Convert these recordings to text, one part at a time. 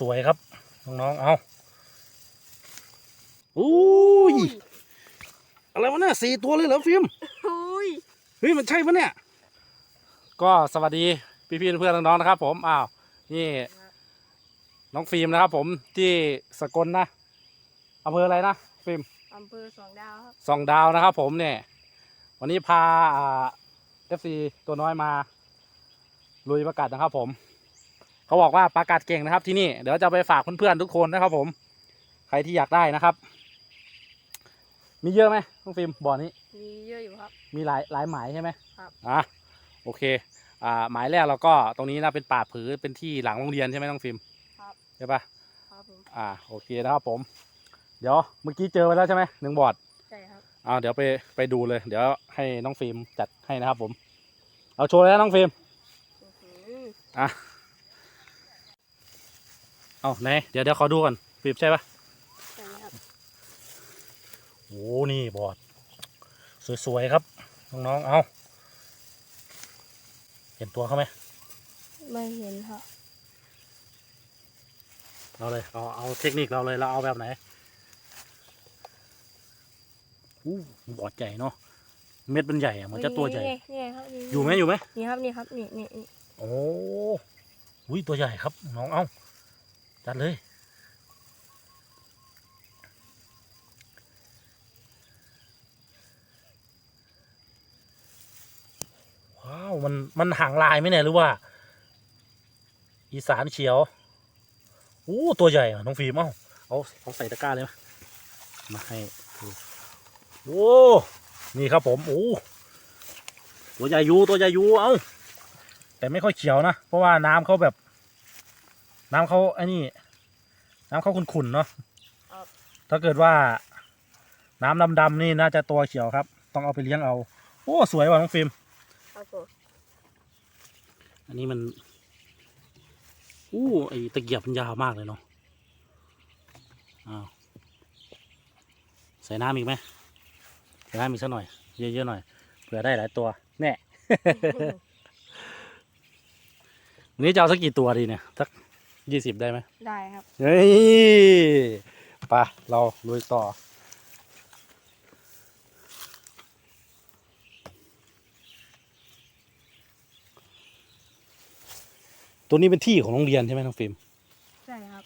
สวยๆครับ น้องๆ เอาอุ้ย อะไรวะเนี่ยสี่ตัวเลยเหรอฟิล์มอุ้ย เฮ้ย มันใช่ปะเนี่ย ก็สวัสดีพี่ๆเพื่อนๆน้องๆนะครับ ผมอ้าวนี่ น้องฟิล์มนะครับ ผมที่สกลนะอำเภออะไรนะฟิล์มอำเภอสองดาวครับสองดาวนะครับ ผมเนี่ย วันนี้พาเอฟซีตัวน้อยมาลุยประกาศนะครับผม เขาบอกว่าประกาศเก่งนะครับที่นี่เดี๋ยวจะไปฝากเพื่อนๆทุกคนนะครับผม ใครที่อยากได้นะครับ มีเยอะไหมน้องฟิล์มบ่อนี้ มีเยอะอยู่ครับ มีหลายหลายหมายใช่ไหมครับอะโอเคอ่าหมายแรกเราก็ตรงนี้นะเป็นป่าผือเป็นที่หลังโรงเรียนใช่ไหมน้องฟิล์มครับใช่ปะครับผมอ่าโอเคนะครับผม เดี๋ยวเมื่อกี้เจอไปแล้วใช่ไหมหนึ่งบอร์ดใช่ครับอ่าเดี๋ยวไปไปดูเลย เดี๋ยวให้น้องฟิล์มจัดให้นะครับผม เอาโชว์เลยนะน้องฟิล์มอื้อหืออะ เอาไหนเดี๋ยวเดี๋ยวขอดูก่อนฟิล์มใช่ปะใช่ครับโอ้นี่บอร์ดสวยๆครับ น้องๆเอาเห็นตัวเขาไหมไม่เห็นครับเอาเลยเอาเอาเทคนิคเราเลยเราเอาแบบไหนอู้บอร์ดใหญ่เนาะเม็ดมันใหญ่อะเหมือนจะตัวใหญ่นี่ไงนี่ไงครับนี่อยู่ไหมอยู่ไหมนี่ครับนี่ครับนี่นี่นี่โอ้อุ้ยตัวใหญ่ครับ น้องเอา จัดเลย ว้าว มัน มันห่างลายไหมเนี่ยหรือว่า อีสานเขียวอู้ตัวใหญ่อะน้องฟิล์มเอ้าเอาเอาใส่ตะกร้าเลยไหมมาให้ดูโอ้นี่ครับผมโอ้ตัวใหญ่ยูตัวใหญ่ยูเอ้าแต่ไม่ค่อยเขียวนะ เพราะว่าน้ำเขาแบบ น้ำเขาไอ้นี่ น้ำเขาขุ่นๆเนาะถ้าเกิดว่า น้ำดำๆนี่น่าจะตัวเขียวครับ ต้องเอาไปเลี้ยงเอา โอ้สวยว่ะน้องฟิล์ม ครับผมอันนี้มัน อู้ไอตะเกียบมันยาวมากเลยเนาะ อ้าว ใส่น้ำอีกไหมใส่น้ำอีกสักหน่อย เยอะๆหน่อย เผื่อได้หลายตัว แน่ วันนี้จะเอาสักกี่ตัวดีเนี่ย สัก ยี่สิบได้ไหมได้ครับเฮ้ยไปะเราลุยต่อ ตัวนี้เป็นที่ของโรงเรียนใช่ไหมน้องฟิล์มใช่ครับ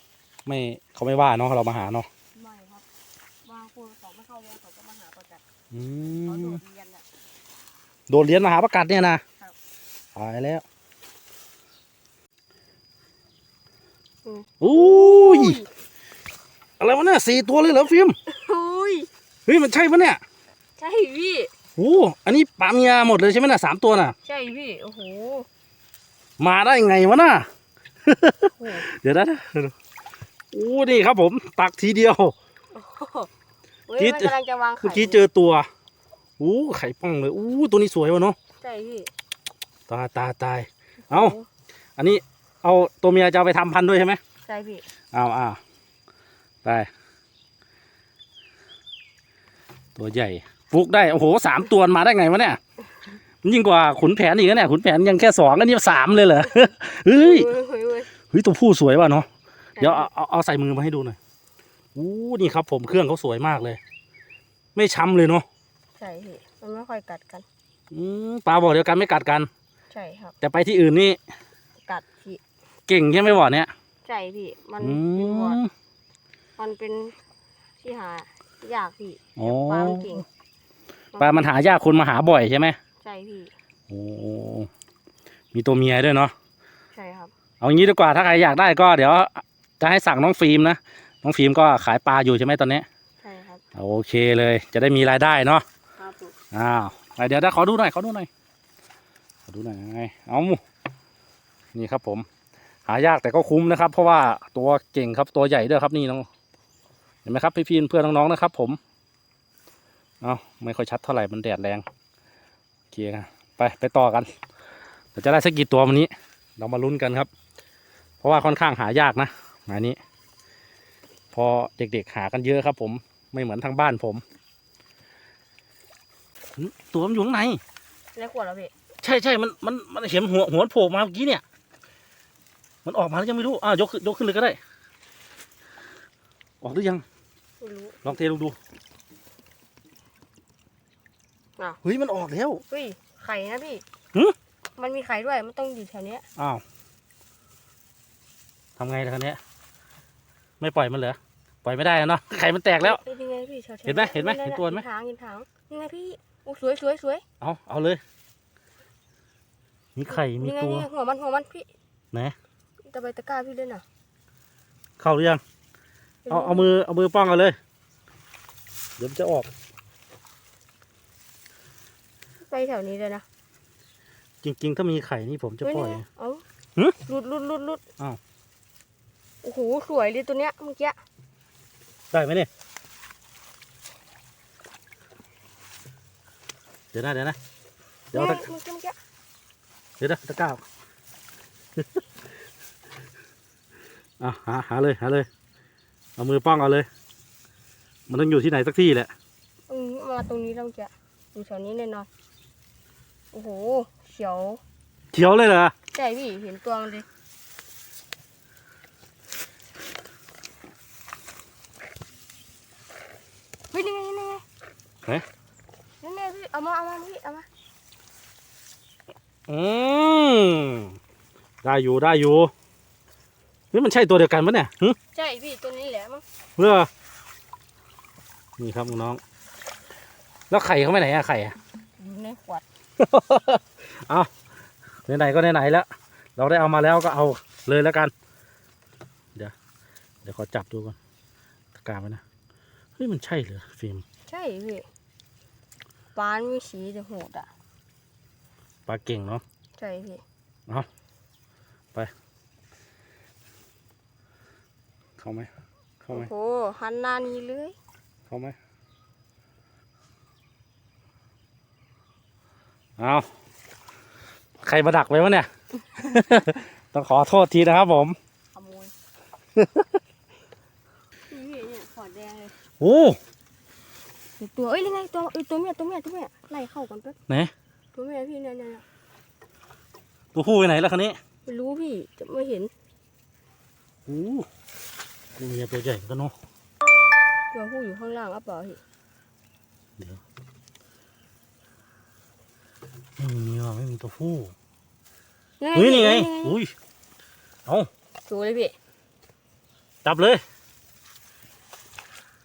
ไม่เขาไม่ว่าเนาะเรามาหาเนาะไม่ครับบางคนเขาไม่เข้าเรียนเขาก็มาหาประจักษ์อืเขาโดมดเรียนอะโดดเรียนมหาประกาศเนี่ยนะครับ ตายแล้ว อุ้ยอะไรวะเนี่ยสี่ตัวเลยเหรอฟิล์มอุ้ยเฮ้ยมันใช่ปะเนี่ยใช่พี่โอ้อันนี้ปลาเมียหมดเลยใช่ไหมน่ะสามตัวน่ะ ใช่พี่โอ้โหมาได้ไงวะน่ะโอ้โหเดี๋ยวนะโอ้นี่ครับผมตักทีเดียวเฮ้ยคิดมันกำลังจะวางไข่เมื่อกี้เจอตัวโอ้ไข่ป้องเลยโอ้ตัวนี้สวยวะเนาะใช่พี่ตายตายตายเอาอันนี้ เอาตัวเมียจะเอาไปทำพันธุ์ด้วยใช่ไหมใช่พี่เอาเอาไปตัวใหญ่ฟุกได้ โอ้โหสามตัวมาได้ไงวะเนี่ย มันยิ่งกว่าขุนแผนอีกนะเนี่ย ขุนแผนยังแค่สองอันนี้สามเลยเหรอเฮ้ยเฮ้ย เฮ้ยเฮ้ยเฮ้ยตัวผู้สวยว่ะเนาะ เดี๋ยวเอาเอาเอาใส่มือมาให้ดูหน่อยอู้นี่ครับ ผมเครื่องเขาสวยมากเลย ไม่ช้ำเลยเนาะ ใช่พี่มันไม่ค่อยกัดกัน อืมปลาบอกเดียวกันไม่กัดกัน ใช่ครับ แต่ไปที่อื่นนี่กัดพี่ เก่งใช่ไหมบ่อเนี้ยใช่พี่ มันอืเป็นวอดมมันเป็นที่หายากพี่โอ้ปลามันเก่งปลามันหายากคนมาหาบ่อยใช่ไหมใช่พี่ โอ้มีตัวเมียด้วยเนาะใช่ครับ เอางี้ดีกว่าถ้าใครอยากได้ก็เดี๋ยว จะให้สั่งน้องฟิล์มนะน้องฟิล์มก็ขายปลาอยู่ใช่ไหมตอนนี้ ใช่ครับโอเคเลย จะได้มีรายได้เนาะ ครับผมอ้าวไปเดี๋ยวได้ขอดูหน่อยขอดูหน่อยขอดูหน่อยไงเอานี่ครับผม หายากแต่ก็คุ้มนะครับ เพราะว่าตัวเก่งครับตัวใหญ่ด้วยครับนี่น้องเห็นไหมครับพี่พีนเพื่อนน้องๆนะครับ ผมเอาไม่ค่อยชัดเท่าไหร่มันแดดแรงโอเคครับไปไปต่อกันเดี๋ยวจะได้สักกี่ตัววันนี้ เรามาลุ้นกันครับ เพราะว่าค่อนข้างหายากนะหมายนี้ พอเด็กๆหากันเยอะครับ ผมไม่เหมือนทางบ้านผม ตัวมันอยู่ข้างใน เล็กขวดแล้วพี่ ใช่ใช่มันมันมันเห็นหัวหัวโผล่มาเมื่อกี้เนี่ยเออตัว มันอยู่ข้างในใช่พี่ใช่ใช่มันมันมันเห็นหัวหัวโผล่มาเมื่อกี้เนี่ยใช่พี่โอ้นี่ครับผมเครื่องเขาสวยมากเลยไม่ช้ำเลยอู้มันออกมาแล้วยังไม่รู้อ้าวยกขึ้นยกขึ้นเลยก็ได้ ออกหรือยังไม่รู้ลองเทลงดูอ้าวเฮ้ยมันออกแล้ว เฮ้ยไข่นะพี่หึ มันมีไข่ด้วยมันต้องอยู่แถวเนี้ยอ้าวทำไงล่ะคันนี้ยไม่ปล่อยมันเหรอปล่อยไม่ได้อะเนาะไข่มันแตกแล้ว เฮ้ยยังไงพี่แถวๆเห็นไหมเห็นไหมยเห็นตัวไหมหางเห็นหางยังไงพี่โอ้สวยสวยสวยเอาเอาเลย มีไข่มียังไงตัว ยังไงหัวมันหัวมันพี่ไหน ตะไบตะกร้าพี่ด้วยน่ะเข้าหรือยังเอาเอามือเอามือป้องกันเลย เดี๋ยวมันจะออก ไปแถวนี้เลยนะจริง ๆ ถ้ามีไข่นี่ผมจะเฮ้ยปล่อยนี่ไงเอ้าหึหลุดหลุดหลุดหลุดอ้าวโอ้โหสวยเลยตัวเนี้ยเมื่อกี้ได้ไหมเนี่ยเดี๋ยวนะเดี๋ยวนะเดี๋ยวนี่เอาไงตะเมื่อกี้เมื่อกี้ เดี๋ยวนะตะกร้า อะหาหาเลยหาเลย เอามือป้องเอาเลย มันต้องอยู่ที่ไหนสักที่แหละ อืมมาตรงนี้แล้วเมื่อกี้อยู่แถวนี้แน่นอน โอ้โหเขียวเขียวเลยเหรอ ใช่พี่เห็นตัวมันเลยเฮ้ยนี่ไงนี่ไงเฮ้ยนี่ไงพี่เอามาเอามาพี่เอามาอืมได้อยู่ได้อยู่ นี่มันใช่ตัวเดียวกันปะเนี่ยหึใช่พี่ตัวนี้แหละมั้งเพื่อนี่ครับน้องๆแล้วไข่เขาไปไหนอะไข่อะ อยู่ในขวดเอาไหนๆก็ไหนๆแล้ว เราได้เอามาแล้วก็เอาเลยแล้วกัน เดี๋ยว เดี๋ยวขอจับดูก่อนตะกร้ารไว้นะ เฮ้ยมันใช่เหรอฟิล์มใช่พี่ปลามีสีแต่โหดอะ ปลาเก่งเนาะ ใช่พี่ เข้าไหมเข้าโอ้ไหมโหหันหน้านี้เลยเข้าไหมเอาใครมาดักไว้วะเนี่ย ต้องขอโทษทีนะครับผมขโมยนี่พี่เนี่ยขอดแดงเลยโอ้เดี๋ยวตัวเอ้ยนี่ไงตัวเอ้ยตัวเมียตัวเมียตัวเมียไล่เข้ากันแป๊บไหนตัวเมียพี่เนี่ยเนี่ยเนี่ยตัวผู้ไปไหนแล้วคันนี้ไม่รู้พี่จะไม่เห็นโอ้ ตัวเมียตัวใหญ่กันเนาะตัวผู้อยู่ข้างล่างอะเปล่าพี่ไม่มีว่ะไม่มีตัวผู้นี่เฮ้ยนี่ไงอุ้ยเอาสวเลยพี่จับเลย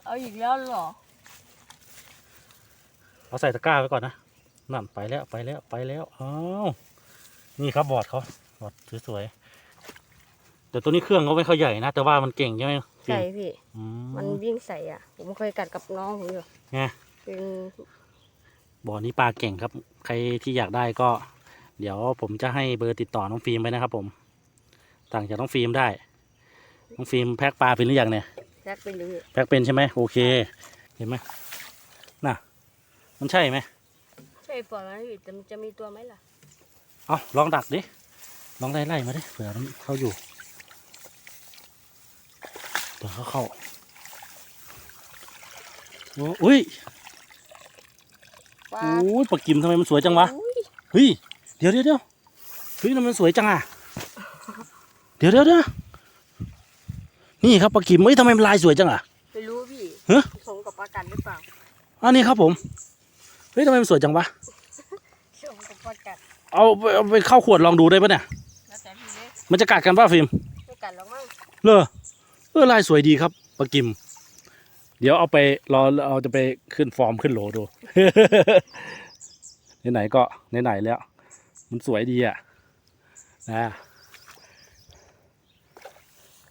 เอาอีกแล้วเหรอเอาใส่ตะกร้าไว้ก่อนนะนั่นไปแล้วไปแล้วไปแล้วอ้าวนี่ครับบอร์ดเขาบอร์ดสวยๆ แต่ตัวนี้เครื่องเขาไม่ค่อยใหญ่นะ แต่ว่ามันเก่งใช่ไหมใช่พี่ อืมันมวิ่งใส่อะ ผมเคยกัดกับน้องผมอยู่ไงเป็นบ่อนี้ปลาเก่งครับ ใครที่อยากได้ก็ เดี๋ยวผมจะให้เบอร์ติดต่อน้องฟิล์มไปนะครับ ผมต่างจากน้องฟิล์มได้ น้องฟิล์มแพ็คปลาเป็นหรือยังเนี่ยแรกไปเลยแพ็คเป็นใช่ไหมโอเค เห็นไหมน่ะ มันใช่ไหมใช่ปล่อยมันพี่แต่มันจะมีตัวไหมล่ะ เอาลองดักดิลองไล่ไล่มาดิเผื่อมันเขาอยู่ เผื่อเขาเข้าโอ้อุ้ยปลาโอ้ยปลากิมทำไมมันสวยจังวะอุ้ยเฮ้ยเดี๋ยวเดี๋ยวเดี๋ยวเฮ้ยทำไมมันสวยจังอะเดี๋ยวเดี๋ยวเดี๋ยวนี่ครับปลากิมเฮ้ยทำไมมันลายสวยจังอะไม่รู้พี่ฮะผสมกับปลากัดหรือเปล่าอันนี้ครับผมเฮ้ยทำไมมันสวยจังวะผสมกับปลากัดเอาไปเอาไปเข้าขวดลองดูได้ปะเนี่ยแล้วแต่พี่เลยมันจะกัดกันป่ะฟิล์มไม่กัดหรอกมั้งเลอ เออลายสวยดีครับปลากิม เดี๋ยวเอาไปรอเอาจะไปขึ้นฟอร์มขึ้นโหลดู ไหนๆก็ไหนๆแล้ว มันสวยดีอะนะ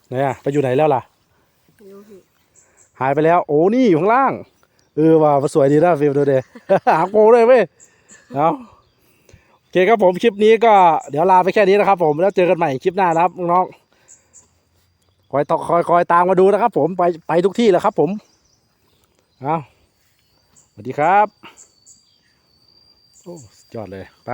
ไหนอะไปอยู่ไหนแล้วล่ะ หายไปแล้ว โอ้นี่อยู่ข้างล่าง เออว่ามันสวยดีนะฟิลดูเดหาโปเลยเว้ยเอาโอเคครับผมคลิปนี้ก็เดี๋ยวลาไปแค่นี้นะครับผมแล้วเจอกันใหม่คลิปหน้านะครับน้อง คอยตคอยคอยตามมาดูนะครับ ผมไปไปทุกที่แล้วครับ ผมเอาสวัสดีครับ โอ้ยอดเลยไป